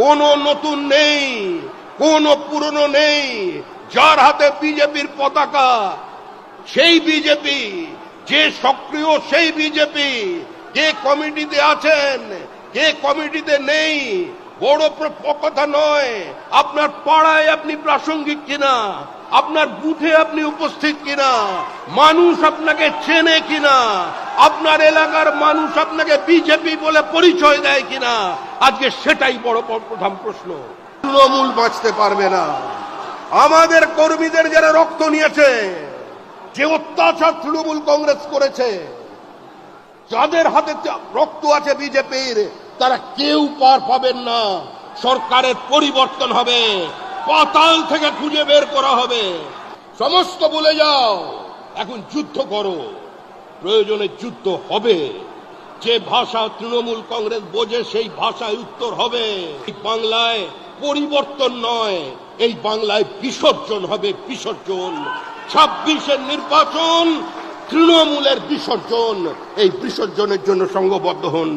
কোনো নতুন নেই, কোনো পুরনো নেই। যার হাতে বিজেপির পতাকা, সেই বিজেপি, যে সক্রিয় সেই বিজেপি কে কমিটিতে আছেন কে কমিটিতে নেই, বড় কথা নয়, আপনার পাড়ায় আপনি প্রাসঙ্গিক কিনা, আপনার বুথে আপনি উপস্থিত কিনা, মানুষ আপনাকে চেনে কিনা আপনার এলাকার মানুষ আপনাকে বিজেপি বলে পরিচয় দেয় কিনা? আজকে সেটাই বড় প্রধান প্রশ্ন। তৃণমূল বাঁচতে পারবে না। আমাদের কর্মীদের যারা রক্ত নিয়েছে, যে অত্যাচার তৃণমূল কংগ্রেস করেছে, যাদের হাতে রক্ত আছে বিজেপির, তারা কেউ পার পাবেন না। সরকারের পরিবর্তন হবে। পাতাল থেকে খুঁজে বের করা হবে। সমস্ত বলে যাও, এখন যুদ্ধ করো। প্রয়োজনে যুদ্ধ হবে। যে ভাষা তৃণমূল কংগ্রেস বোঝে, সেই ভাষায় উত্তর হবে। এই বাংলায় পরিবর্তন নয়, এই বাংলায় বিসর্জন হবে বিসর্জন। ছাব্বিশের নির্বাচন, তৃণমূলের বিসর্জন। এই বিসর্জনের জন্য সংঘবদ্ধ হন